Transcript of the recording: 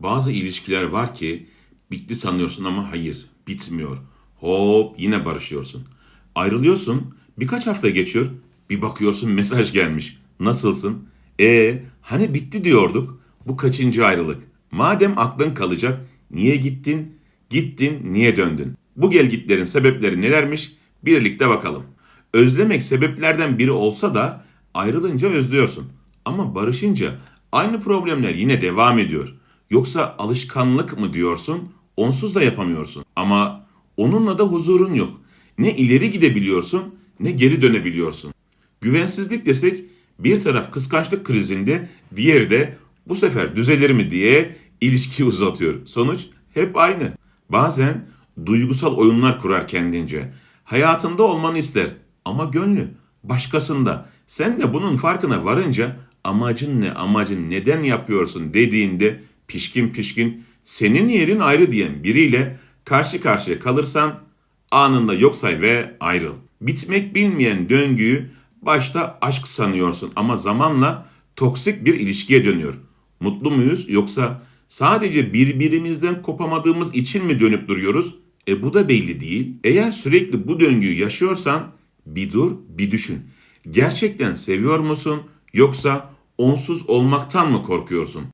Bazı ilişkiler var ki bitti sanıyorsun ama hayır, bitmiyor. Hop yine barışıyorsun. Ayrılıyorsun, birkaç hafta geçiyor, bir bakıyorsun mesaj gelmiş. Nasılsın? E hani bitti diyorduk. Bu kaçıncı ayrılık? Madem aklın kalacak, niye gittin? Gittin, niye döndün? Bu gelgitlerin sebepleri nelermiş? Birlikte bakalım. Özlemek sebeplerden biri olsa da ayrılınca özlüyorsun. Ama barışınca aynı problemler yine devam ediyor. Yoksa alışkanlık mı diyorsun? Onsuz da yapamıyorsun. Ama onunla da huzurun yok. Ne ileri gidebiliyorsun ne geri dönebiliyorsun. Güvensizlik desek bir taraf kıskançlık krizinde, diğeri de bu sefer düzelir mi diye ilişkiyi uzatıyor. Sonuç hep aynı. Bazen duygusal oyunlar kurar kendince. Hayatında olmanı ister ama gönlü başkasında. Sen de bunun farkına varınca amacın ne, amacın neden yapıyorsun dediğinde pişkin pişkin senin yerin ayrı diyen biriyle karşı karşıya kalırsan anında yok say ve ayrıl. Bitmek bilmeyen döngüyü başta aşk sanıyorsun ama zamanla toksik bir ilişkiye dönüyor. Mutlu muyuz yoksa sadece birbirimizden kopamadığımız için mi dönüp duruyoruz? E bu da belli değil. Eğer sürekli bu döngüyü yaşıyorsan bir dur, bir düşün. Gerçekten seviyor musun yoksa onsuz olmaktan mı korkuyorsun?